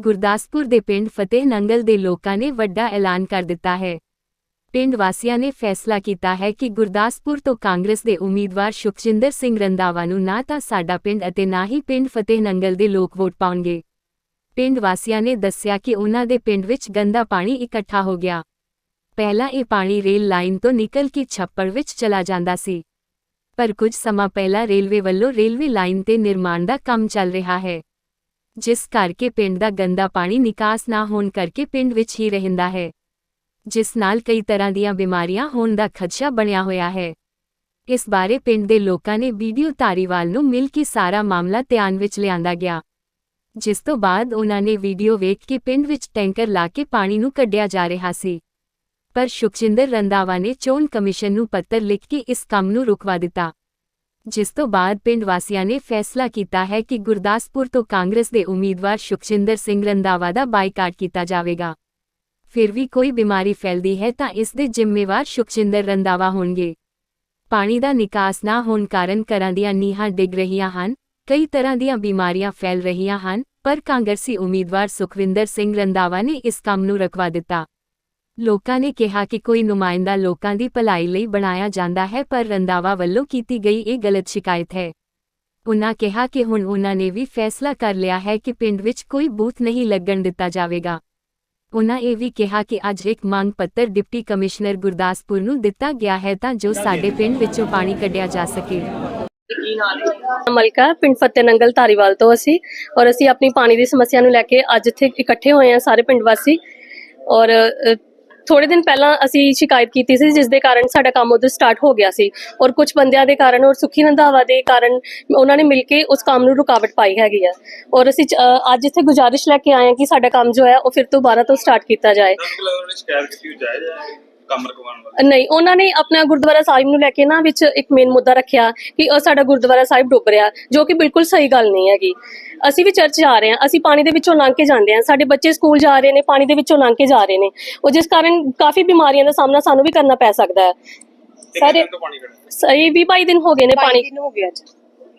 ਗੁਰਦਾਸਪੁਰ ਦੇ ਪਿੰਡ ਫਤਿਹ ਨੰਗਲ ਦੇ ਲੋਕਾਂ ਨੇ ਵੱਡਾ ਐਲਾਨ ਕਰ ਦਿੱਤਾ ਹੈ। ਪਿੰਡ ਵਾਸੀਆਂ ਨੇ ਫੈਸਲਾ ਕੀਤਾ ਹੈ ਕਿ ਗੁਰਦਾਸਪੁਰ ਤੋਂ ਕਾਂਗਰਸ ਦੇ ਉਮੀਦਵਾਰ ਸੁਖਜਿੰਦਰ ਸਿੰਘ ਰੰਦਾਵਾ ਨੂੰ ਨਾ ਤਾਂ ਸਾਡਾ ਪਿੰਡ ਅਤੇ ਨਾ ਹੀ ਪਿੰਡ ਫਤਿਹ ਨੰਗਲ ਦੇ ਲੋਕ ਵੋਟ ਪਾਉਣਗੇ। ਪਿੰਡ ਵਾਸੀਆਂ ਨੇ ਦੱਸਿਆ ਕਿ ਉਹਨਾਂ ਦੇ ਪਿੰਡ ਵਿੱਚ ਗੰਦਾ ਪਾਣੀ ਇਕੱਠਾ ਹੋ ਗਿਆ। ਪਹਿਲਾਂ ਇਹ ਪਾਣੀ ਰੇਲ ਲਾਈਨ ਤੋਂ ਨਿਕਲ ਕੇ ਛੱਪੜ ਵਿੱਚ ਚਲਾ ਜਾਂਦਾ ਸੀ। ਪਰ ਕੁਝ ਸਮਾਂ ਪਹਿਲਾਂ ਰੇਲਵੇ ਵੱਲੋਂ ਰੇਲਵੇ ਲਾਈਨ ਤੇ ਨਿਰਮਾਣ ਦਾ ਕੰਮ ਚੱਲ ਰਿਹਾ ਹੈ। ਜਿਸ ਕਰਕੇ ਪਿੰਡ ਦਾ ਗੰਦਾ ਪਾਣੀ ਨਿਕਾਸ ਨਾ ਹੋਣ ਕਰਕੇ ਪਿੰਡ ਵਿੱਚ ਹੀ ਰਹਿੰਦਾ ਹੈ, ਜਿਸ ਨਾਲ ਕਈ ਤਰ੍ਹਾਂ ਦੀਆਂ ਬਿਮਾਰੀਆਂ ਹੋਣ ਦਾ ਖਦਸ਼ਾ ਬਣਿਆ ਹੋਇਆ ਹੈ। ਇਸ ਬਾਰੇ ਪਿੰਡ ਦੇ ਲੋਕਾਂ ਨੇ ਵੀਡੀਓ ਧਾਰੀਵਾਲ ਨੂੰ ਮਿਲ ਕੇ ਸਾਰਾ ਮਾਮਲਾ ਧਿਆਨ ਵਿੱਚ ਲਿਆਂਦਾ ਗਿਆ, ਜਿਸ ਤੋਂ ਬਾਅਦ ਉਹਨਾਂ ਨੇ ਵੀਡੀਓ ਵੇਖ ਕੇ ਪਿੰਡ ਵਿੱਚ ਟੈਂਕਰ ਲਾ ਕੇ ਪਾਣੀ ਨੂੰ ਕੱਢਿਆ ਜਾ ਰਿਹਾ ਸੀ। ਪਰ ਸੁਖਜਿੰਦਰ ਰੰਦਾਵਾ ਨੇ ਚੋਣ ਕਮਿਸ਼ਨ ਨੂੰ ਪੱਤਰ ਲਿਖ ਕੇ ਇਸ ਕੰਮ ਨੂੰ ਰੁਕਵਾ ਦਿੱਤਾ। ਜਿਸ ਤੋਂ ਬਾਅਦ ਪਿੰਡ ਵਾਸੀਆਂ ਨੇ ਫੈਸਲਾ ਕੀਤਾ ਹੈ ਕਿ ਗੁਰਦਾਸਪੁਰ ਤੋਂ ਕਾਂਗਰਸ ਦੇ ਉਮੀਦਵਾਰ ਸੁਖਜਿੰਦਰ ਸਿੰਘ ਰੰਦਾਵਾ ਦਾ ਬਾਈਕਾਟ ਕੀਤਾ ਜਾਵੇਗਾ। ਫਿਰ ਵੀ ਕੋਈ ਬਿਮਾਰੀ ਫੈਲਦੀ ਹੈ ਤਾਂ ਇਸ ਦੇ ਜ਼ਿੰਮੇਵਾਰ ਸੁਖਜਿੰਦਰ ਰੰਦਾਵਾ ਹੋਣਗੇ। ਪਾਣੀ ਦਾ ਨਿਕਾਸ ਨਾ ਹੋਣ ਕਾਰਨ ਘਰਾਂ ਦੀਆਂ ਨੀਹਾਂ ਡਿੱਗ ਰਹੀਆਂ ਹਨ, ਕਈ ਤਰ੍ਹਾਂ ਦੀਆਂ ਬਿਮਾਰੀਆਂ ਫੈਲ ਰਹੀਆਂ ਹਨ, ਪਰ ਕਾਂਗਰਸੀ ਉਮੀਦਵਾਰ ਸੁਖਵਿੰਦਰ ਸਿੰਘ ਰੰਦਾਵਾ ਨੇ ਇਸ ਕੰਮ ਨੂੰ ਰਖਵਾ ਦਿੱਤਾ। ਲੋਕਾਂ ਨੇ ਕਿਹਾ ਕਿ ਕੋਈ ਨੁਮਾਇੰਦਾ ਲੋਕਾਂ ਦੀ ਭਲਾਈ ਲਈ ਬਣਾਇਆ ਜਾਂਦਾ ਹੈ, ਪਰ ਰੰਦਾਵਾ ਵੱਲੋਂ ਕੀਤੀ ਗਈ ਇਹ ਗਲਤ ਸ਼ਿਕਾਇਤ ਹੈ। ਉਨ੍ਹਾਂ ਕਿਹਾ ਕਿ ਹੁਣ ਉਨ੍ਹਾਂ ਨੇ ਵੀ ਫੈਸਲਾ ਕਰ ਲਿਆ ਹੈ ਕਿ ਪਿੰਡ ਵਿੱਚ ਕੋਈ ਬੂਥ ਨਹੀਂ ਲੱਗਣ ਦਿੱਤਾ ਜਾਵੇਗਾ। ਉਨ੍ਹਾਂ ਇਹ ਵੀ ਕਿਹਾ ਕਿ ਅੱਜ ਇੱਕ ਮੰਗ ਪੱਤਰ ਡਿਪਟੀ ਕਮਿਸ਼ਨਰ ਗੁਰਦਾਸਪੁਰ ਨੂੰ ਦਿੱਤਾ ਗਿਆ ਹੈ ਤਾਂ ਜੋ ਸਾਡੇ ਪਿੰਡ ਵਿੱਚੋਂ ਪਾਣੀ ਕੱਢਿਆ ਜਾ ਸਕੇ। ਮਲਕਾ, ਪਿੰਡ ਫਤਿਹ ਨੰਗਲ ਧਾਰੀਵਾਲ ਤੋਂ ਅਸੀਂ ਔਰ ਅਸੀਂ ਆਪਣੀ ਪਾਣੀ ਦੀ ਸਮੱਸਿਆ ਨੂੰ ਲੈ ਕੇ ਅੱਜ ਇੱਥੇ ਇਕੱਠੇ ਹੋਏ ਹਾਂ, ਸਾਰੇ ਪਿੰਡ ਵਾਸੀ। ਔਰ ਥੋੜੇ ਦਿਨ ਪਹਿਲਾਂ ਅਸੀਂ ਸ਼ਿਕਾਇਤ ਕੀਤੀ ਸੀ ਜਿਸ ਦੇ ਕਾਰਨ ਸਾਡਾ ਕੰਮ ਉਧਰ ਸਟਾਰਟ ਹੋ ਗਿਆ ਸੀ ਔਰ ਕੁਝ ਬੰਦਿਆਂ ਦੇ ਕਾਰਨ ਔਰ ਸੁਖੀ ਰੰਧਾਵਾ ਦੇ ਕਾਰਨ ਉਹਨਾਂ ਨੇ ਮਿਲ ਕੇ ਉਸ ਕੰਮ ਨੂੰ ਰੁਕਾਵਟ ਪਾਈ ਹੈਗੀ ਆ। ਔਰ ਅਸੀਂ ਅ, ਅੱਜ ਇੱਥੇ ਗੁਜ਼ਾਰਿਸ਼ ਲੈ ਕੇ ਆਏ ਹਾਂ ਕਿ ਸਾਡਾ ਕੰਮ ਜੋ ਹੈ ਉਹ ਫਿਰ ਤੋਂ ਦੁਬਾਰਾ ਤੋਂ ਸਟਾਰਟ ਕੀਤਾ ਜਾਏ। ਸ਼ਿਕਾਇਤ ਕੀਤੀ ਜਾਇਜ਼ ਹੈ ਕੰਮ ਰਕਵਾਉਣ ਵਾਲਾ? ਨਹੀਂ ਉਹਨਾਂ ਨੇ ਆਪਣਾ ਗੁਰਦੁਆਰਾ ਸਾਹਿਬ ਨੂੰ ਲੈ ਕੇ ਨਾ ਵਿੱਚ ਇੱਕ ਮੇਨ ਮੁੱਦਾ ਰੱਖਿਆ ਕਿ ਉਹ ਸਾਡਾ ਗੁਰਦੁਆਰਾ ਸਾਹਿਬ ਡੁੱਬ ਰਿਹਾ ਜੋ ਕਿ ਬਿਲਕੁਲ ਸਹੀ ਗੱਲ ਨਹੀਂ ਹੈਗੀ। ਅਸੀਂ ਵੀ ਚਰਚ ਜਾ ਰਹੇ ਹਾਂ ਅਸੀਂ ਪਾਣੀ ਦੇ ਵਿੱਚੋਂ ਲੰਘ ਕੇ ਜਾਂਦੇ ਹਾਂ। ਸਾਡੇ ਬੱਚੇ ਸਕੂਲ ਜਾ ਰਹੇ ਨੇ ਪਾਣੀ ਦੇ ਵਿੱਚੋਂ ਲੰਘ ਕੇ ਜਾ ਰਹੇ ਨੇ। ਉਹ ਜਿਸ ਕਾਰਨ ਕਾਫੀ ਬਿਮਾਰੀਆਂ ਦਾ ਸਾਹਮਣਾ ਸਾਨੂੰ ਵੀ ਕਰਨਾ ਪੈ ਸਕਦਾ ਹੈ। ਸਾਰੇ ਸਹੀ 20 22 ਦਿਨ ਹੋ ਗਏ ਨੇ ਪਾਣੀ। ਦਿਨ ਹੋ ਗਿਆ ਅੱਜ।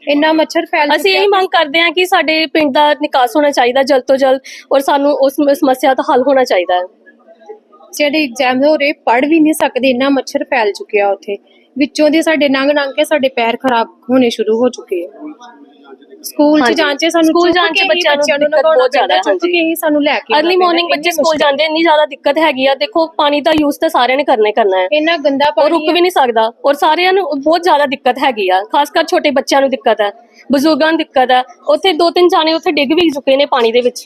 ਇੰਨਾ ਮੱਛਰ ਫੈਲ ਅਸੀਂ ਇਹੀ ਮੰਗ ਕਰਦੇ ਹਾਂ ਕਿ ਸਾਡੇ ਪਿੰਡ ਦਾ ਨਿਕਾਸ ਹੋਣਾ ਚਾਹੀਦਾ ਜਲਦ ਤੋਂ ਜਲਦ ਔਰ ਸਾਨੂੰ ਉਸ ਸਮੱਸਿਆ ਦਾ ਹੱਲ ਹੋਣਾ ਚਾਹੀਦਾ ਹੈ। ਜਿਹੜੇ ਐਗਜ਼ਾਮ ਹੋ ਰਹੇ ਪੜ ਵੀ ਨਹੀਂ ਸਕਦੇ ਇੰਨਾ ਮੱਛਰ ਫੈਲ ਚੁੱਕਿਆ ਉੱਥੇ। ਵਿੱਚੋਂ ਦੇ ਸਾਡੇ ਨੰਗ ਨੰਗ ਕੇ ਸਾਡੇ ਪੈਰ ਖਰਾਬ ਹੋਣੇ ਸ਼ੁਰੂ ਹੋ ਚੁੱਕੇ ਆ। ਸਕੂਲ ਚ ਹਾਂਜੀ। ਜਾਣ ਚ ਸਾਨੂੰ ਸਕੂਲ ਜਾਣ 'ਚ ਬੱਚਿਆਂ ਨੂੰ ਦਿੱਕਤ ਬਹੁਤ ਜ਼ਿਆਦਾ ਹੈ, ਚੁੱਕ ਕੇ ਹੀ ਸਾਨੂੰ ਲੈ ਕੇ ਅਰਲੀ ਮਾਰਨਿੰਗ ਬੱਚੇ ਸਕੂਲ ਜਾਂਦੇ ਇੰਨੀ ਜ਼ਿਆਦਾ ਦਿੱਕਤ ਹੈਗੀ ਆ। ਦੇਖੋ ਪਾਣੀ ਦਾ ਯੂਜ਼ ਤਾਂ ਸਾਰਿਆਂ ਨੇ ਕਰਨਾ ਹੀ ਕਰਨਾ ਹੈ। ਇੰਨਾ ਗੰਦਾ ਪਾਣੀ ਰੁਕ ਵੀ ਨਹੀਂ ਸਕਦਾ। ਔਰ ਸਾਰਿਆਂ ਨੂੰ ਬਹੁਤ ਜ਼ਿਆਦਾ ਦਿੱਕਤ ਹੈਗੀ ਆ। ਖਾਸ ਕਰ ਛੋਟੇ ਬੱਚਿਆਂ ਨੂੰ ਦਿੱਕਤ ਹੈ। ਬਜ਼ੁਰਗਾਂ ਨੂੰ ਦਿੱਕਤ ਹੈ। ਉੱਥੇ ਦੋ ਤਿੰਨ ਜਾਣੇ ਉੱਥੇ ਡਿੱਗ ਵੀ ਚੁੱਕੇ ਨੇ ਪਾਣੀ ਦੇ ਵਿੱਚ।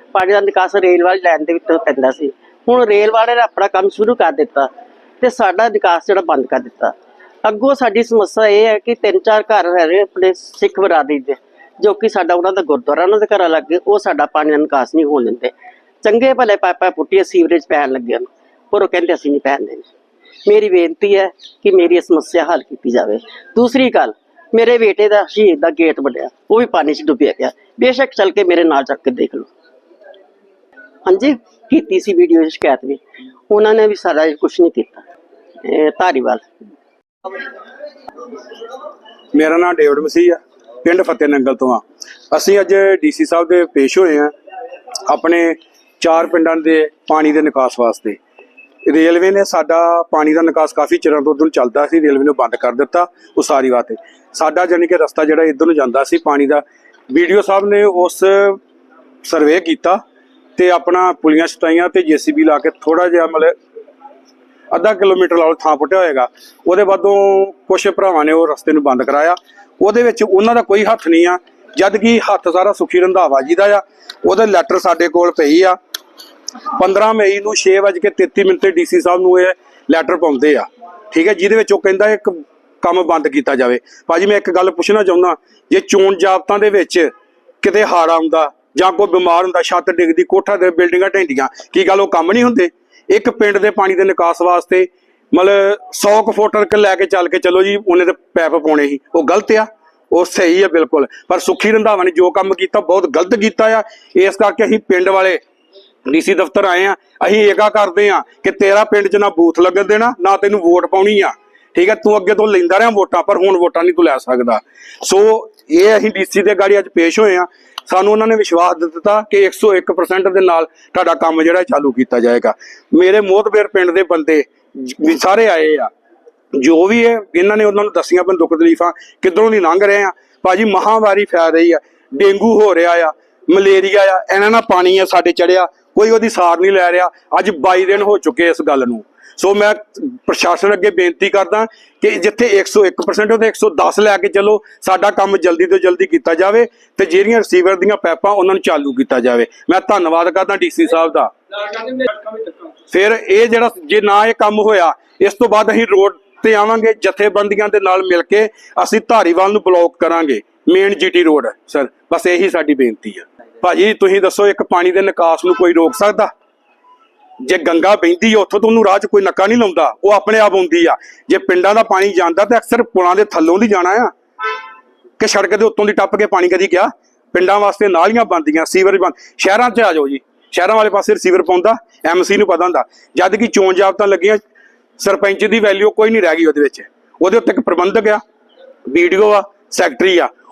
ਪਾਣੀ ਦਾ ਨਿਕਾਸ ਰੇਲ ਵਾਲੀ ਲਾਈਨ ਦੇ ਵਿੱਚੋਂ ਪੈਂਦਾ ਸੀ। ਹੁਣ ਰੇਲ ਵਾਲੇ ਨੇ ਆਪਣਾ ਕੰਮ ਸ਼ੁਰੂ ਕਰ ਦਿੱਤਾ ਤੇ ਸਾਡਾ ਨਿਕਾਸ ਜਿਹੜਾ ਬੰਦ ਕਰ ਦਿੱਤਾ। ਅੱਗੋਂ ਸਾਡੀ ਸਮੱਸਿਆ ਇਹ ਹੈ ਕਿ ਤਿੰਨ ਚਾਰ ਘਰ ਹੈਗੇ ਆਪਣੇ ਸਿੱਖ ਬਰਾਦਰੀ ਦੇ, ਜੋ ਕਿ ਸਾਡਾ ਉਹਨਾਂ ਦਾ ਗੁਰਦੁਆਰਾ, ਉਹਨਾਂ ਦੇ ਘਰਾਂ ਲੱਗੇ, ਉਹ ਸਾਡਾ ਪਾਣੀ ਦਾ ਨਿਕਾਸ ਨਹੀਂ ਹੋਣ ਦਿੰਦੇ। ਚੰਗੇ ਭਲੇ ਪਾਈਪਾਂ ਪੁੱਟੀਆਂ ਸੀਵਰੇਜ ਪੈਣ ਲੱਗੇ ਹਨ ਪਰ ਉਹ ਕਹਿੰਦੇ ਅਸੀਂ ਨਹੀਂ ਪੈਣ ਦੇਣੀ। ਮੇਰੀ ਬੇਨਤੀ ਹੈ ਕਿ ਮੇਰੀ ਇਹ ਸਮੱਸਿਆ ਹੱਲ ਕੀਤੀ ਜਾਵੇ। ਦੂਸਰੀ ਗੱਲ, ਮੇਰੇ ਬੇਟੇ ਦਾ ਸ਼ਹੀਦ ਦਾ ਗੇਟ ਵੱਡਿਆ, ਉਹ ਵੀ ਪਾਣੀ 'ਚ ਡੁੱਬਿਆ ਗਿਆ ਬੇਸ਼ੱਕ ਚੱਲ ਕੇ ਮੇਰੇ ਨਾਲ ਚੱਕ ਕੇ ਦੇਖ ਲਓ। ਹਾਂਜੀ, ਕੀਤੀ ਸੀ ਵੀਡੀਓ ਸ਼ਿਕਾਇਤ ਵੀ। ਉਹਨਾਂ ਨੇ ਵੀ ਸਾਰਾ ਕੁਝ ਨਹੀਂ ਕੀਤਾ। ਧਾਰੀਵਾਲ। ਮੇਰਾ ਨਾਮ ਡੇਵਿਡ ਮਸੀਹ ਆ, ਪਿੰਡ ਫਤਿਹ ਨੰਗਲ ਤੋਂ ਆ। ਅਸੀਂ ਅੱਜ ਡੀਸੀ ਸਾਹਿਬ ਦੇ ਪੇਸ਼ ਹੋਏ ਆ ਆਪਣੇ ਚਾਰ ਪਿੰਡਾਂ ਦੇ ਪਾਣੀ ਦੇ ਨਿਕਾਸ ਵਾਸਤੇ। ਰੇਲਵੇ ਨੇ ਸਾਡਾ ਪਾਣੀ ਦਾ ਨਿਕਾਸ ਕਾਫੀ ਚਿਰਾਂ ਤੋਂ ਉਧਰ ਚੱਲਦਾ ਸੀ, ਰੇਲਵੇ ਨੇ ਬੰਦ ਕਰ ਦਿੱਤਾ ਉਸਾਰੀ ਵਾਸਤੇ। ਸਾਡਾ ਜਾਨੀ ਕਿ ਰਸਤਾ ਜਿਹੜਾ ਇਧਰ ਨੂੰ ਜਾਂਦਾ ਸੀ ਪਾਣੀ ਦਾ, ਵੀਡੀਓ ਸਾਹਿਬ ਨੇ ਉਸ ਸਰਵੇ ਕੀਤਾ ਤੇ ਆਪਣਾ ਪੁਲੀਆਂ ਸਟਾਈਆਂ ਤੇ ਜੀਸੀਬੀ ਲਾ ਕੇ ਥੋੜਾ ਜਿਹਾ ਮਤਲਬ ਅੱਧਾ ਕਿਲੋਮੀਟਰ ਲਾਲ ਥਾਂ ਪੁੱਟਿਆ ਹੋਏਗਾ। ਉਹਦੇ ਬਾਅਦੋਂ ਕੁਝ ਭਰਾਵਾਂ ਨੇ ਉਹ ਰਸਤੇ ਨੂੰ ਬੰਦ ਕਰਾਇਆ। ਉਹਦੇ ਵਿੱਚ ਉਹਨਾਂ ਦਾ ਕੋਈ ਹੱਥ ਨਹੀਂ ਆ। ਜਦ ਕਿ ਹੱਥ ਸਾਰਾ ਸੁਖੀ ਰੰਧਾਵਾ ਜੀ ਦਾ ਆ। ਉਹਦੇ ਲੈਟਰ ਸਾਡੇ ਕੋਲ ਪਈ ਆ। 15 ਮਈ ਨੂੰ 6:33 ਮਿੰਟ ਤੇ ਡੀਸੀ ਸਾਹਿਬ ਨੂੰ ਇਹ ਲੈਟਰ ਪਾਉਂਦੇ ਆ। ਠੀਕ ਹੈ, ਜਿਹਦੇ ਵਿੱਚ ਉਹ ਕਹਿੰਦਾ ਇੱਕ ਕੰਮ ਬੰਦ ਕੀਤਾ ਜਾਵੇ। ਭਾਜੀ, ਮੈਂ ਇੱਕ ਗੱਲ ਪੁੱਛਣਾ ਚਾਹੁੰਦਾ। ਜੇ ਚੋਣ ਜਾਬਤਾਂ ਦੇ ਵਿੱਚ ਕਿਤੇ ਹਾਰ ਆਉਂਦਾ ਜਾਂ ਕੋਈ ਬਿਮਾਰ ਹੁੰਦਾ, ਛੱਤ ਡਿੱਗਦੀ, ਕੋਠਾ ਦੇ ਬਿਲਡਿੰਗਾਂ ਢਹਿੰਦੀਆਂ, ਕੀ ਗੱਲ ਉਹ ਕੰਮ ਨਹੀਂ ਹੁੰਦੇ? ਇੱਕ ਪਿੰਡ ਦੇ ਪਾਣੀ ਦੇ ਨਿਕਾਸ ਵਾਸਤੇ ਮਤਲਬ 100 ਕੁ ਫੁੱਟ ਤੱਕ ਲੈ ਕੇ ਚੱਲ ਕੇ ਚਲੋ ਜੀ, ਉਹਨੇ ਤੇ ਪੈਪ ਪਾਉਣੇ ਸੀ। ਉਹ ਗਲਤ ਆ, ਉਹ ਸਹੀ ਹੈ ਬਿਲਕੁਲ। ਪਰ ਸੁੱਖੀ ਰੰਧਾਵਾ ਨੇ ਜੋ ਕੰਮ ਕੀਤਾ, ਬਹੁਤ ਗਲਤ ਕੀਤਾ ਆ। ਇਸ ਕਰਕੇ ਅਸੀਂ ਪਿੰਡ ਵਾਲੇ ਡੀਸੀ ਦਫ਼ਤਰ ਆਏ ਆ। ਅਸੀਂ ਏਕਾ ਕਰਦੇ ਆ ਕਿ ਤੇਰਾ ਪਿੰਡ 'ਚ ਨਾ ਬੂਥ ਲੱਗਣ ਦੇਣਾ, ਨਾ ਤੈਨੂੰ ਵੋਟ ਪਾਉਣੀ ਆ। ਠੀਕ ਹੈ ਤੂੰ ਅੱਗੇ ਤੋਂ ਲੈਂਦਾ ਰਿਹਾ ਵੋਟਾਂ, ਪਰ ਹੁਣ ਵੋਟਾਂ ਨਹੀਂ ਤੂੰ ਲੈ ਸਕਦਾ। ਸੋ ਇਹ ਅਸੀਂ ਡੀਸੀ ਦੇ ਗਾੜੀ ਅੱਜ ਪੇਸ਼ ਹੋਏ ਆ। ਸਾਨੂੰ ਉਹਨਾਂ ਨੇ ਵਿਸ਼ਵਾਸ ਦਿੱਤਾ ਕਿ 101% ਦੇ ਨਾਲ ਤੁਹਾਡਾ ਕੰਮ ਜਿਹੜਾ ਚਾਲੂ ਕੀਤਾ ਜਾਏਗਾ। ਮੇਰੇ ਮੋਹਤਬੇਰ ਪਿੰਡ ਦੇ ਬੰਦੇ ਸਾਰੇ ਆਏ ਆ। ਜੋ ਵੀ ਹੈ ਇਹਨਾਂ ਨੇ ਉਹਨਾਂ ਨੂੰ ਦੱਸੀਆਂ ਆਪਣੀ ਦੁੱਖ ਤਕਲੀਫਾਂ ਕਿੱਧਰੋਂ ਦੀ ਲੰਘ ਰਹੇ ਆ ਭਾਜੀ ਮਹਾਮਾਰੀ ਫੈਲ ਰਹੀ ਆ। ਡੇਂਗੂ ਹੋ ਰਿਹਾ ਆ, ਮਲੇਰੀਆ ਆ ਇਹਨਾਂ ਨਾਲ ਪਾਣੀ ਆ ਸਾਡੇ ਚੜਿਆ। ਕੋਈ ਉਹਦੀ ਸਾਰ ਨਹੀਂ ਲੈ ਰਿਹਾ। ਅੱਜ 22 ਦਿਨ ਹੋ ਚੁੱਕੇ ਇਸ ਗੱਲ ਨੂੰ। ਸੋ ਮੈਂ ਪ੍ਰਸ਼ਾਸਨ ਅੱਗੇ ਬੇਨਤੀ ਕਰਦਾ ਕਿ ਜਿੱਥੇ 101% ਉਹਦੇ 110 ਲੈ ਕੇ ਚੱਲੋ, ਸਾਡਾ ਕੰਮ ਜਲਦੀ ਤੋਂ ਜਲਦੀ ਕੀਤਾ ਜਾਵੇ ਤੇ ਜਿਹੜੀਆਂ ਰਿਸੀਵਰ ਦੀਆਂ ਪੈਪਾਂ ਉਹਨਾਂ ਨੂੰ ਚਾਲੂ ਕੀਤਾ ਜਾਵੇ। ਮੈਂ ਧੰਨਵਾਦ ਕਰਦਾ ਡੀਸੀ ਸਾਹਿਬ ਦਾ। ਫਿਰ ਇਹ ਜਿਹੜਾ ਜੇ ਨਾ ਇਹ ਕੰਮ ਹੋਇਆ, ਇਸ ਤੋਂ ਬਾਅਦ ਅਸੀਂ ਰੋਡ ਤੇ ਆਵਾਂਗੇ, ਜਥੇਬੰਦੀਆਂ ਦੇ ਨਾਲ ਮਿਲ ਕੇ ਅਸੀਂ ਧਾਰੀਵਾਲ ਨੂੰ ਬਲੌਕ ਕਰਾਂਗੇ ਮੇਨ ਜੀਟੀ ਰੋਡ ਸਰ ਬਸ ਇਹੀ ਸਾਡੀ ਬੇਨਤੀ ਆ। ਭਾਜੀ, ਤੁਸੀਂ ਦੱਸੋ, ਇੱਕ ਪਾਣੀ ਦੇ ਨਿਕਾਸ ਨੂੰ ਕੋਈ ਰੋਕ ਸਕਦਾ? ਜੇ ਗੰਗਾ ਬਹਿੰਦੀ ਆ, ਉੱਥੋਂ ਤੋਂ ਉਹਨੂੰ ਰਾਹ 'ਚ ਕੋਈ ਨੱਕਾ ਨਹੀਂ ਲਾਉਂਦਾ, ਉਹ ਆਪਣੇ ਆਪ ਆਉਂਦੀ ਆ। ਜੇ ਪਿੰਡਾਂ ਦਾ ਪਾਣੀ ਜਾਂਦਾ ਤੇ ਅਕਸਰ ਪੁਲਾਂ ਦੇ ਥੱਲੋਂ ਦੀ ਜਾਣਾ ਆ। ਕਿ ਸੜਕ ਦੇ ਉੱਤੋਂ ਦੀ ਟੱਪ ਕੇ ਪਾਣੀ ਕਦੀ ਗਿਆ? ਪਿੰਡਾਂ ਵਾਸਤੇ ਨਾਲੀਆਂ ਬੰਦੀਆਂ ਸੀਵਰ ਬਣ, ਸ਼ਹਿਰਾਂ 'ਚ ਆ ਜਾਓ ਜੀ। ਸ਼ਹਿਰਾਂ ਵਾਲੇ ਪਾਸੇ ਰਿਸੀਵਰ ਪਾਉਂਦਾ ਐਮਸੀ ਨੂੰ ਪਤਾ ਹੁੰਦਾ। ਜਦ ਕਿ ਚੋਣ ਜਾਬਤਾਂ ਲੱਗੀਆਂ, ਸਰਪੰਚ ਦੀ ਵੈਲਿਊ ਕੋਈ ਨਹੀਂ ਰਹਿ ਗਈ ਉਹਦੇ ਵਿੱਚ। ਉਹਦੇ ਉੱਤੇ ਇੱਕ ਪ੍ਰਬੰਧਕ ਆ ਵੀਡੀਓ ਆ ਸੈਕਟਰੀ ਆ।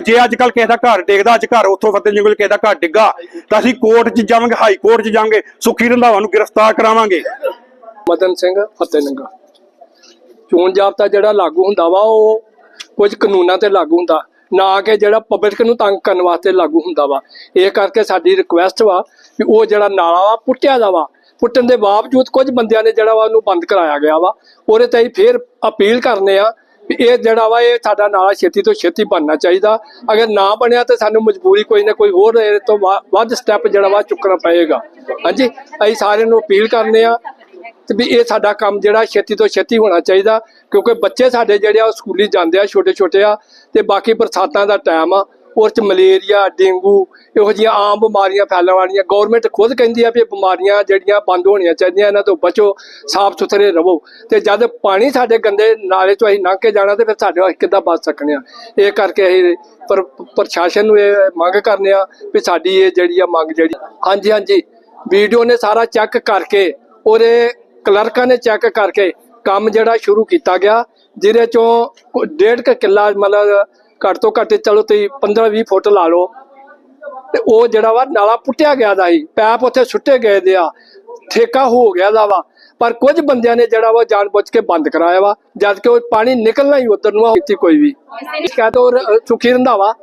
ਜੇ ਅੱਜ ਕੱਲ ਕਿਸੇ ਦਾ ਘਰ ਡਿੱਗਦਾ, ਅੱਜ ਘਰ ਉੱਥੋਂ ਫਤਿਹ ਜੰਗਲ ਕਿਸੇ ਦਾ ਘਰ ਡਿੱਗਾ, ਤਾਂ ਅਸੀਂ ਕੋਰਟ 'ਚ ਜਾਵਾਂਗੇ, ਹਾਈ ਕੋਰਟ 'ਚ ਜਾਵਾਂਗੇ, ਸੁੱਖੀ ਰੰਧਾਵਾ ਨੂੰ ਗ੍ਰਿਫਤਾਰ ਕਰਾਵਾਂਗੇ। ਮਦਨ ਸਿੰਘ ਫਤਿਹਨੰਗਾ ਚੋਣ ਜਾਬਤਾ ਜਿਹੜਾ ਲਾਗੂ ਹੁੰਦਾ ਵਾ, ਉਹ ਕੁਝ ਕਾਨੂੰਨਾਂ ਤੇ ਲਾਗੂ ਹੁੰਦਾ। ਨਾ ਕਿ ਜਿਹੜਾ ਪਬਲਿਕ ਨੂੰ ਤੰਗ ਕਰਨ ਵਾਸਤੇ ਲਾਗੂ ਹੁੰਦਾ ਵਾ। ਇਹ ਕਰਕੇ ਸਾਡੀ ਰਿਕੁਐਸਟ ਵਾ ਕਿ ਉਹ ਜਿਹੜਾ ਨਾਲਾ ਵਾ, ਪੁੱਟਿਆ ਦਾ ਵਾ। ਪੁੱਟਣ ਦੇ ਬਾਵਜੂਦ ਕੁਝ ਬੰਦਿਆਂ ਨੇ ਜਿਹੜਾ ਵਾ ਉਹਨੂੰ ਬੰਦ ਕਰਾਇਆ ਗਿਆ ਵਾ। ਉਹਦੇ ਤੇ ਅਸੀਂ ਫੇਰ ਅਪੀਲ ਕਰਨੇ ਆ ਵੀ ਇਹ ਜਿਹੜਾ ਵਾ, ਇਹ ਸਾਡਾ ਨਾਲਾ ਛੇਤੀ ਤੋਂ ਛੇਤੀ ਬਣਨਾ ਚਾਹੀਦਾ। ਅਗਰ ਨਾ ਬਣਿਆ ਤਾਂ ਸਾਨੂੰ ਮਜਬੂਰੀ ਕੋਈ ਨਾ ਕੋਈ ਹੋਰ ਇਹ ਤੋਂ ਵਾ- ਵੱਧ ਸਟੈਪ ਜਿਹੜਾ ਵਾ ਚੁੱਕਣਾ ਪਏਗਾ। ਹਾਂਜੀ? ਅਸੀਂ ਸਾਰਿਆਂ ਨੂੰ ਅਪੀਲ ਕਰਨੇ ਆ ਤੇ ਵੀ ਇਹ ਸਾਡਾ ਕੰਮ ਜਿਹੜਾ ਛੇਤੀ ਤੋਂ ਛੇਤੀ ਹੋਣਾ ਚਾਹੀਦਾ, ਕਿਉਂਕਿ ਬੱਚੇ ਸਾਡੇ ਜਿਹੜੇ ਆ ਉਹ ਸਕੂਲੀ ਜਾਂਦੇ ਆ ਛੋਟੇ ਛੋਟੇ ਆ ਤੇ ਬਾਕੀ ਬਰਸਾਤਾਂ ਦਾ ਟਾਈਮ ਆ। ਉਸ ਚ ਮਲੇਰੀਆ, ਡੇਂਗੂ, ਇਹੋ ਜਿਹੀਆਂ ਆਮ ਬਿਮਾਰੀਆਂ ਫੈਲਣ ਵਾਲੀਆਂ ਗਵਰਨਮੈਂਟ ਖੁਦ ਕਹਿੰਦੀ ਆ ਵੀ ਇਹ ਬਿਮਾਰੀਆਂ ਜਿਹੜੀਆਂ ਬੰਦ ਹੋਣੀਆਂ ਚਾਹੀਦੀਆਂ, ਇਹਨਾਂ ਤੋਂ ਬਚੋ, ਸਾਫ਼ ਸੁਥਰੇ ਰਹੋ। ਤੇ ਜਦ ਪਾਣੀ ਸਾਡੇ ਗੰਦੇ ਨਾਲੇ ਚੋਂ ਅਸੀਂ ਲੰਘ ਕੇ ਜਾਣਾ, ਤੇ ਫਿਰ ਸਾਡੇ ਅਸੀਂ ਕਿੱਦਾਂ ਬਚ ਸਕਨੇ ਆ? ਇਹ ਕਰਕੇ ਅਸੀਂ ਪਰ, ਪ੍ਰਸ਼ਾਸਨ ਨੂੰ ਇਹ ਮੰਗ ਕਰਨੇ ਆ ਵੀ ਸਾਡੀ ਇਹ ਜਿਹੜੀ ਆ ਮੰਗ ਜਿਹੜੀ, ਹਾਂਜੀ ਹਾਂਜੀ, ਵੀਡੀਓ ਨੇ ਸਾਰਾ ਚੈੱਕ ਕਰਕੇ, ਉਹਦੇ ਕਲਰਕਾਂ ਨੇ ਚੈੱਕ ਕਰਕੇ ਕੰਮ ਜਿਹੜਾ ਸ਼ੁਰੂ ਕੀਤਾ ਗਿਆ, ਜਿਹਦੇ ਚੋਂ ਕੋ- ਡੇਢ ਕੁ ਕਿੱਲਾ ਮਤਲਬ ਘੱਟ ਤੋਂ ਘੱਟ ਚਲੋ ਤੁਸੀਂ 15 20 ਫੁੱਟ ਲਾ ਲਓ। ਤੇ ਉਹ ਜਿਹੜਾ ਵਾ ਨਾਲਾ ਪੁੱਟਿਆ ਗਿਆ ਦਾ ਸੀ, ਪੈਪ ਉੱਥੇ ਸੁੱਟੇ ਗਏ ਦੇ ਆ, ਠੇਕਾ ਹੋ ਗਿਆ ਦਾ ਵਾ। ਪਰ ਕੁਝ ਬੰਦਿਆਂ ਨੇ ਜਿਹੜਾ ਵਾ ਜਾਣਬੁੱਝ ਕੇ ਬੰਦ ਕਰਾਇਆ ਵਾ, ਜਦ ਕਿ ਉਹ ਪਾਣੀ ਨਿਕਲਣਾ ਹੀ ਉਧਰ ਨੂੰ ਆ ਕੋਈ ਵੀ। ਸ਼ਿਕਾਇਤ ਉਹ ਰ- ਸੁਖੀ ਰੰਧਾਵਾ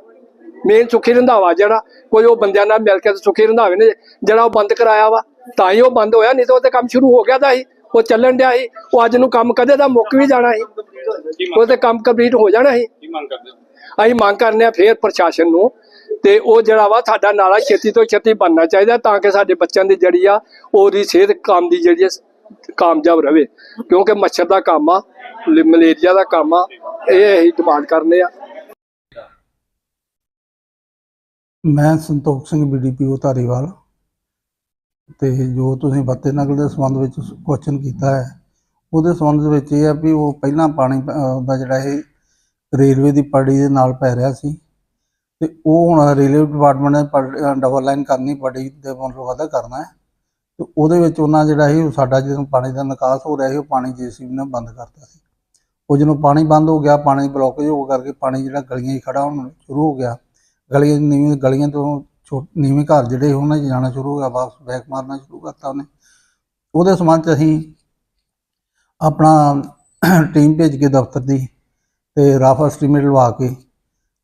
ਮੇਨ ਸੁਖੀ ਰੰਧਾਵਾ ਜਿਹੜਾ, ਕੋਈ ਉਹ ਬੰਦਿਆਂ ਨਾਲ ਮਿਲ ਕੇ ਸੁਖੀ ਰੰਧਾਵੇ ਨੇ, ਜਿਹੜਾ ਉਹ ਬੰਦ ਕਰਾਇਆ ਵਾ, ਤਾਂ ਹੀ ਉਹ ਬੰਦ ਹੋਇਆ, ਨਹੀਂ ਤਾਂ ਉਹ ਤੇ ਕੰਮ ਸ਼ੁਰੂ ਹੋ ਗਿਆ ਦਾ ਸੀ, ਉਹ ਚੱਲਣ ਡਿਆ ਸੀ, ਉਹ ਅੱਜ ਨੂੰ ਕੰਮ ਕਦੇ ਦਾ ਮੁੱਕ ਵੀ ਜਾਣਾ ਸੀ, ਉਹ ਤੇ ਕੰਮ ਕੰਪਲੀਟ ਹੋ ਜਾਣਾ ਸੀ। ਅਸੀਂ ਮੰਗ ਕਰਨੇ ਆ ਫੇਰ ਪ੍ਰਸ਼ਾਸਨ ਨੂੰ ਤੇ ਉਹ ਜਿਹੜਾ ਵਾ ਸਾਡਾ ਨਾਲਾ ਛੇਤੀ ਤੋਂ ਛੇਤੀ ਬਣਨਾ ਚਾਹੀਦਾ ਤਾਂ ਕਿ ਸਾਡੇ ਬੱਚਿਆਂ ਦੀ ਜਿਹੜੀ ਆ ਉਹਦੀ ਸਿਹਤ ਕੰਮ ਦੀ ਜਿਹੜੀ ਆ ਕਾਮਯਾਬ ਰਵੇ ਕਿਉਂਕਿ ਮੱਛਰ ਦਾ ਕੰਮ ਆ ਮਲੇਰੀਆ ਦਾ ਕੰਮ ਆ ਇਹ ਅਸੀਂ ਡਿਮਾਂਡ ਕਰਨੇ ਆ। ਮੈਂ ਸੰਤੋਖ ਸਿੰਘ ਬੀਡੀਪੀਓ ਧਾਰੀਵਾਲ। ਤੇ ਜੋ ਤੁਸੀਂ ਬੱਤੇ ਨਗਰ ਦੇ ਸੰਬੰਧ ਵਿੱਚ ਕੁਐਸਚਨ ਕੀਤਾ ਹੈ ਉਹਦੇ ਸੰਬੰਧ ਵਿੱਚ ਇਹ ਹੈ ਵੀ ਉਹ ਪਹਿਲਾਂ ਪਾਣੀ ਦਾ ਜਿਹੜਾ ਇਹ ਰੇਲਵੇ ਦੀ ਪੜੀ ਦੇ ਨਾਲ ਪੈ ਰਿਹਾ ਸੀ। ਤੇ ਉਹ ਹੁਣ ਰੇਲਵੇ ਡਿਪਾਰਟਮੈਂਟ ਨੇ ਡਬਲ ਲਾਈਨ ਕਰਨੀ ਪੜੀ ਦੇ ਮਤਲਬ ਵਾਧਾ ਕਰਨਾ ਹੈ। ਤੇ ਉਹਦੇ ਵਿੱਚ ਉਹਨਾਂ ਜਿਹੜਾ ਸੀ, ਉਹ ਸਾਡਾ ਜਦੋਂ ਪਾਣੀ ਦਾ ਨਿਕਾਸ ਹੋ ਰਿਹਾ ਸੀ, ਉਹ ਪਾਣੀ ਜੀਸੀਬੀ ਨੇ ਬੰਦ ਕਰਤਾ ਸੀ। ਉਹ ਜਦੋਂ ਪਾਣੀ ਬੰਦ ਹੋ ਗਿਆ, ਪਾਣੀ ਬਲੋਕੇਜ ਹੋ ਕਰਕੇ ਪਾਣੀ ਜਿਹੜਾ ਗਲੀਆਂ 'ਚ ਖੜਾ ਹੋਣਾ ਸ਼ੁਰੂ ਹੋ ਗਿਆ। ਗਲੀਆਂ ਨੀਵੀਂ, ਗਲੀਆਂ ਤੋਂ ਛੋ, ਨੀਵੇਂ ਘਰ ਜਿਹੜੇ ਉਹਨਾਂ 'ਚ ਜਾਣਾ ਸ਼ੁਰੂ ਹੋ ਗਿਆ, ਵਾਪਸ ਬੈਕ ਮਾਰਨਾ ਸ਼ੁਰੂ ਕਰਤਾ ਉਹਨੇ। ਉਹਦੇ ਸੰਬੰਧ 'ਚ ਅਸੀਂ ਆਪਣਾ ਟੀਮ ਭੇਜ ਕੇ ਦਫ਼ਤਰ ਦੀ ਤੇ ਰਫ ਐਸਟੀਮੇਟ ਲਵਾ ਕੇ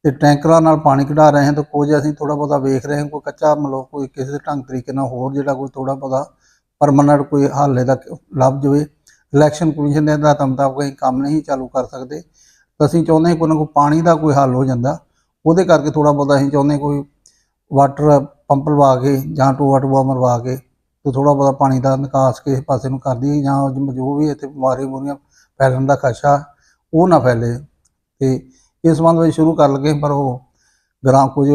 ਤੇ ਟੈਂਕਰਾਂ ਨਾਲ ਪਾਣੀ ਕਢਾ ਰਹੇ ਹਾਂ ਤਾਂ ਕੁਝ ਅਸੀਂ ਥੋੜਾ ਬਹੁਤਾ ਵੇਖ ਰਹੇ ਹਾਂ, ਕੋਈ ਕੱਚਾ ਮਤਲਬ ਕੋਈ ਕਿਸੇ ਢੰਗ ਤਰੀਕੇ ਨਾਲ ਹੋਰ ਜਿਹੜਾ ਕੋਈ ਥੋੜਾ ਬਹੁਤਾ ਪਰਮਾਨੈਂਟ ਕੋਈ ਹੱਲ ਇਹਦਾ ਲੱਭ ਜਾਵੇ। ਇਲੈਕਸ਼ਨ ਕਮਿਸ਼ਨ ਦੇ ਹਦਾਇਤਾਂ ਮੁਤਾਬਕ ਅਸੀਂ ਕੰਮ ਨਹੀਂ ਚਾਲੂ ਕਰ ਸਕਦੇ। ਤਾਂ ਅਸੀਂ ਚਾਹੁੰਦੇ ਹਾਂ ਕੋਈ ਨਾ ਕੋਈ ਪਾਣੀ ਦਾ ਕੋਈ ਹੱਲ ਹੋ ਜਾਂਦਾ। ਉਹਦੇ ਕਰਕੇ ਥੋੜਾ ਬਹੁਤਾ ਅਸੀਂ ਚਾਹੁੰਦੇ ਕੋਈ ਵਾਟਰ ਪੰਪ ਲਵਾ ਕੇ ਜਾਂ ਟੂਆ ਟੂਆ ਮਰਵਾ ਕੇ ਤੇ ਥੋੜਾ ਬਹੁਤਾ ਪਾਣੀ ਦਾ ਨਿਕਾਸ ਕਿਸੇ ਪਾਸੇ ਨੂੰ ਕਰ ਦਈਏ ਜਾਂ ਜੋ ਵੀ ਇੱਥੇ ਬਿਮਾਰੀ ਬੁਰੀਆਂ ਫੈਲਣ ਦਾ ਖਦਸ਼ਾ ਉਹ ਨਾ ਫੈਲੇ। ਤੇ ਇਸ ਸੰਬੰਧ ਵਿੱਚ ਸ਼ੁਰੂ ਕਰ ਲਗੇ ਪਰ ਉਹ ਗ੍ਰਾਮ ਕੁਝ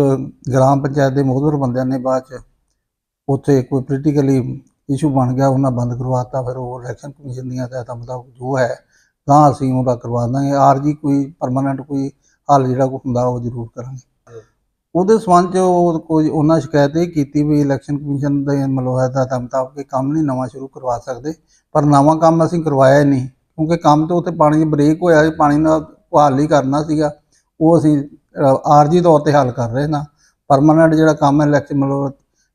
ਗ੍ਰਾਮ ਪੰਚਾਇਤ ਦੇ ਮੋਹਦਰ ਬੰਦਿਆਂ ਨੇ ਬਾਅਦ ਚ ਉੱਥੇ ਕੋਈ ਪੋਲੀਟੀਕਲੀ ਇਸ਼ੂ ਬਣ ਗਿਆ, ਉਹਨਾਂ ਬੰਦ ਕਰਵਾਤਾ, ਫਿਰ ਉਹ ਇਲੈਕਸ਼ਨ ਕਮਿਸ਼ਨ ਦੀਆਂ ਹਦਾਇਤਾਂ ਮੁਤਾਬਕ ਜੋ ਹੈ, ਤਾਂ ਅਸੀਂ ਉਹਦਾ ਕਰਵਾ ਦਾਂਗੇ। ਆਰਜੀ ਕੋਈ ਪਰਮਾਨੈਂਟ ਕੋਈ ਹੱਲ ਜਿਹੜਾ ਕੋਈ ਹੁੰਦਾ, ਉਹ ਜ਼ਰੂਰ ਕਰਾਂਗੇ। ਉਹਦੇ ਸੰਬੰਧ ਚ ਉਹ ਕੋਈ ਉਹਨਾਂ ਸ਼ਿਕਾਇਤ ਇਹ ਕੀਤੀ ਵੀ ਇਲੈਕਸ਼ਨ ਕਮਿਸ਼ਨ ਦੇ ਮਤਲਬ ਹਦਾਇਤਾਂ ਮੁਤਾਬਕ ਕੰਮ ਨਹੀਂ ਨਵਾਂ ਸ਼ੁਰੂ ਕਰਵਾ ਸਕਦੇ, ਪਰ ਨਵਾਂ ਕੰਮ ਅਸੀਂ ਕਰਵਾਇਆ ਹੀ ਨਹੀਂ, ਕਿਉਂਕਿ ਕੰਮ ਤੋਂ ਉੱਤੇ ਪਾਣੀ ਬ੍ਰੇਕ ਹੋਇਆ ਪਾਣੀ ਨਾਲ ਹੱਲ ਹੀ ਕਰਨਾ ਸੀਗਾ, ਉਹ ਅਸੀਂ ਆਰਜੀ ਤੌਰ ਤੇ ਹੱਲ ਕਰ ਰਹੇ ਨਾ। ਪਰਮਾਨੈਂਟ ਜਿਹੜਾ ਕੰਮ ਹੈ ਇਲੈਕਸ਼ਨ ਮਤਲਬ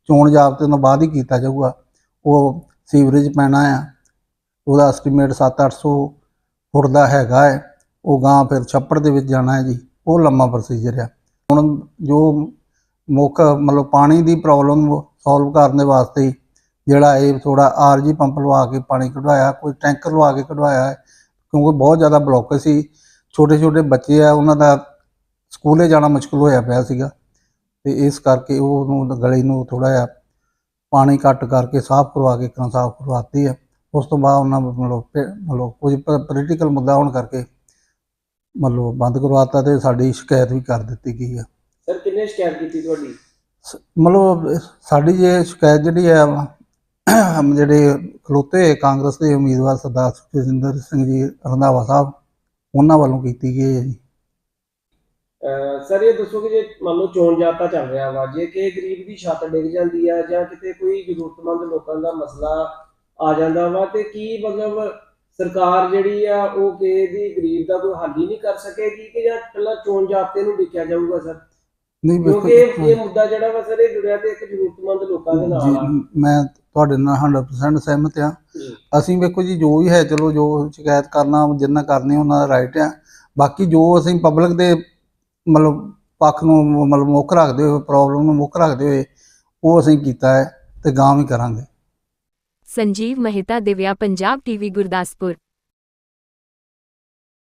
ਚੋਣ ਜਾਬਤੇ ਤੋਂ ਬਾਅਦ ਹੀ ਕੀਤਾ ਜਾਊਗਾ। ਉਹ ਸੀਵਰੇਜ ਪੈਣਾ ਆ, ਉਹਦਾ ਐਸਟੀਮੇਟ 7-800 ਫੁੱਟ ਦਾ ਹੈਗਾ ਹੈ। ਉਹ ਗਾਂ ਫਿਰ ਛੱਪੜ ਦੇ ਵਿੱਚ ਜਾਣਾ ਹੈ ਜੀ। ਉਹ ਲੰਮਾ ਪ੍ਰੋਸੀਜਰ ਆ। ਹੁਣ ਜੋ ਮੁੱਖ ਮਤਲਬ ਪਾਣੀ ਦੀ ਪ੍ਰੋਬਲਮ ਸੋਲਵ ਕਰਨ ਦੇ ਵਾਸਤੇ ਹੀ ਜਿਹੜਾ ਇਹ ਥੋੜਾ ਆਰਜੀ ਪੰਪ ਲਵਾ ਕੇ ਪਾਣੀ ਕਢਵਾਇਆ, ਕੋਈ ਟੈਂਕਰ ਲਵਾ ਕੇ ਕਢਵਾਇਆ ਹੈ, ਕਿਉਂਕਿ ਬਹੁਤ ਜ਼ਿਆਦਾ ਬਲੌਕ ਸੀ। ਛੋਟੇ ਛੋਟੇ ਬੱਚੇ ਆ ਉਹਨਾਂ ਦਾ ਸਕੂਲੇ ਜਾਣਾ ਮੁਸ਼ਕਲ ਹੋਇਆ ਪਿਆ ਸੀਗਾ ਤੇ ਇਸ ਕਰਕੇ ਉਹ ਉਹਨੂੰ ਗਲੀ ਨੂੰ ਥੋੜਾ ਜਿਹਾ ਪਾਣੀ ਘੱਟ ਕਰਕੇ ਸਾਫ਼ ਕਰਵਾ ਕੇ ਕਰਾਂ ਸਾਫ਼ ਕਰਵਾਤੀ ਹੈ ਉਸ ਤੋਂ ਬਾਅਦ ਉਹਨਾਂ ਮਤਲਬ ਮਤਲਬ ਕੁਝ ਪੋਲੀਟੀਕਲ ਮੁੱਦਾ ਹੋਣ ਕਰਕੇ ਮਤਲਬ ਬੰਦ ਕਰਵਾਤਾ ਤੇ ਸਾਡੀ ਸ਼ਿਕਾਇਤ ਵੀ ਕਰ ਦਿੱਤੀ ਗਈ ਹੈ ਸਰ ਕਿੰਨੇ ਸ਼ਿਕਾਇਤ ਕੀਤੀ ਤੁਹਾਡੀ? ਮਤਲਬ ਸਾਡੀ ਜੇ ਸ਼ਿਕਾਇਤ ਜਿਹੜੀ ਹੈ ਹਮ ਜਿਹੜੇ ਖਲੋਤੇ ਕਾਂਗਰਸ ਦੇ ਉਮੀਦਵਾਰ ਸਰਦਾਰ ਸੁਖਜਿੰਦਰ ਸਿੰਘ ਜੀ ਰੰਧਾਵਾ ਸਾਹਿਬ ਉਹਨਾਂ ਵੱਲੋਂ ਕੀਤੀ ਗਈ ਹੈ ਜੀ। ਸਰ ਇਹ ਦੱਸੋ ਕਿ ਜੇ ਮੰਨ ਲਓ ਚੋਣ ਜਾਬਤਾ ਚੱਲ ਰਿਹਾ ਵਾ ਜੇ ਕਿ ਗਰੀਬ ਦੀ ਛੱਤ ਡਿੱਗ ਜਾਂਦੀ ਆ ਜਾਂ ਕਿਤੇ ਕੋਈ ਜ਼ਰੂਰਤਮੰਦ ਲੋਕਾਂ ਦਾ ਮਸਲਾ ਆ ਜਾਂਦਾ ਵਾ ਤੇ ਕੀ ਮਤਲਬ ਸਰਕਾਰ ਜਿਹੜੀ ਆ ਉਹ ਕਿ ਦੀ ਗਰੀਬ ਦਾ ਕੋਈ ਹੱਲ ਹੀ ਨਹੀਂ ਕਰ ਸਕੇਗੀ ਕਿ ਜਾਂ ਪਹਿਲਾਂ ਚੋਣ ਜਾਬਤੇ ਨੂੰ ਦੇਖਿਆ ਜਾਊਗਾ ਸਰ? ਨਹੀਂ ਕਿਉਂਕਿ ਇਹ- ਬਿਲਕੁਲ ਮੁੱਦਾ ਜਿਹੜਾ ਵਾ ਸਰ ਇਹ ਜੁੜਿਆ ਤੇ ਇੱਕ ਜ਼ਰੂਰਤਮੰਦ ਲੋਕਾਂ ਦੇ ਨਾਲ ਆ। ਮੈਂ ਤੁਹਾਡੇ ਨਾਲ 100% ਸਹਿਮਤ ਆ ਅਸੀਂ ਵੇਖੋ ਜੀ, ਜੋ ਵੀ ਹੈ, ਚਲੋ ਜੋ ਸ਼ਿਕਾਇਤ ਕਰਨਾ, ਜਿੰਨਾ ਕਰਨੀ, ਉਹਨਾਂ ਦਾ ਰਾਈਟ ਆ ਬਾਕੀ ਜੋ ਅਸੀਂ ਪਬਲਿਕ ਦੇ ਮਤਲਬ ਪੱਖ ਨੂੰ ਮਤਲਬ ਮੁੱਖ ਰੱਖਦੇ ਹੋਏ ਪ੍ਰੋਬਲਮ ਨੂੰ ਮੁੱਖ ਰੱਖਦੇ ਹੋਏ, ਉਹ ਅਸੀਂ ਕੀਤਾ ਹੈ ਤੇ ਗਾਂ ਵੀ ਕਰਾਂਗੇ। ਸੰਜੀਵ ਮਹਿਤਾ ਦਿਵਿਆ ਪੰਜਾਬ ਟੀਵੀ ਗੁਰਦਾਸਪੁਰ।